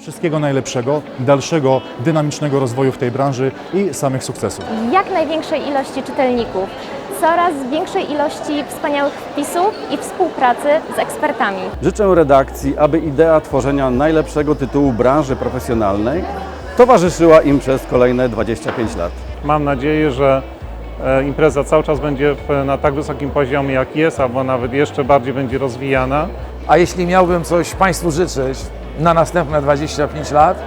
Wszystkiego najlepszego, dalszego dynamicznego rozwoju w tej branży i samych sukcesów. jak największej ilości czytelników, coraz większej ilości wspaniałych wpisów i współpracy z ekspertami. Życzę redakcji, aby idea tworzenia najlepszego tytułu branży profesjonalnej towarzyszyła im przez kolejne 25 lat. Mam nadzieję, że e, impreza cały czas będzie na tak wysokim poziomie jak jest, albo nawet jeszcze bardziej będzie rozwijana. A jeśli miałbym coś Państwu życzyć na następne 25 lat,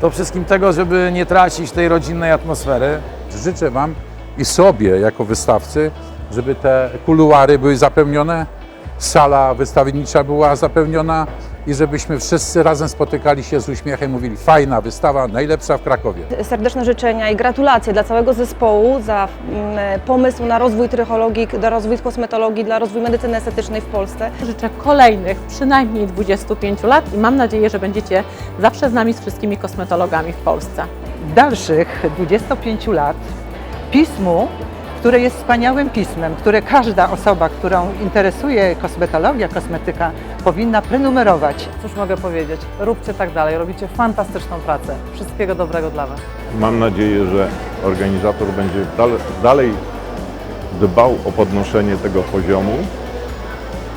to wszystkim tego, żeby nie tracić tej rodzinnej atmosfery. Życzę Wam i sobie jako wystawcy, żeby te kuluary były zapełnione, sala wystawiennicza była zapełniona i żebyśmy wszyscy razem spotykali się z uśmiechem, mówili fajna wystawa, najlepsza w Krakowie. Serdeczne życzenia i gratulacje dla całego zespołu za mm, pomysł na rozwój trychologii, dla rozwój kosmetologii, dla rozwój medycyny estetycznej w Polsce. Życzę kolejnych przynajmniej 25 lat i mam nadzieję, że będziecie zawsze z nami, z wszystkimi kosmetologami w Polsce. dalszych 25 lat pismu, które jest wspaniałym pismem, które każda osoba, którą interesuje kosmetologia, kosmetyka, powinna prenumerować. Cóż mogę powiedzieć? Róbcie tak dalej, robicie fantastyczną pracę. Wszystkiego dobrego dla Was. Mam nadzieję, że organizator będzie dal- dalej dbał o podnoszenie tego poziomu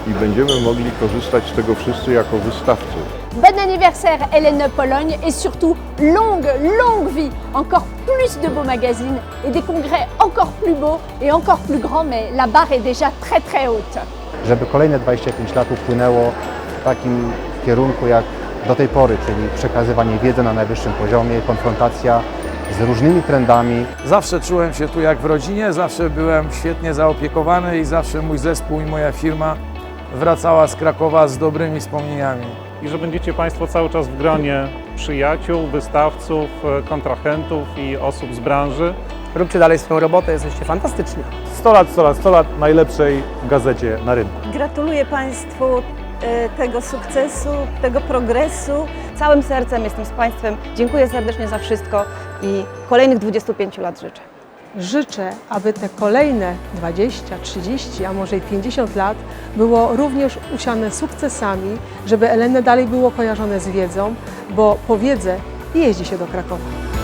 i będziemy mogli korzystać z tego wszyscy jako wystawcy. Bon anniversaire Hélène Pologne et surtout longue, longue vie, encore plus de beaux magazines et des congrès encore plus beaux et encore plus grands, mais la barre est déjà très très haute. żeby kolejne 25 lat upłynęło w takim kierunku jak do tej pory, czyli przekazywanie wiedzy na najwyższym poziomie, konfrontacja z różnymi trendami, Zawsze czułem się tu jak w rodzinie, zawsze byłem świetnie zaopiekowany i zawsze mój zespół i moja firma wracała z Krakowa z dobrymi wspomnieniami. I że będziecie Państwo cały czas w gronie przyjaciół, wystawców, e, kontrahentów i osób z branży. Róbcie dalej swoją robotę, jesteście fantastyczni. 100 lat, 100 lat, 100 lat najlepszej gazecie na rynku. Gratuluję Państwu e, tego sukcesu, tego progresu. Całym sercem jestem z Państwem. Dziękuję serdecznie za wszystko i kolejnych 25 lat życzę. Życzę, aby te kolejne 20, 30, a może i 50 lat było również usiane sukcesami, żeby Elene dalej było kojarzone z wiedzą, bo po wiedzę jeździ się do Krakowa.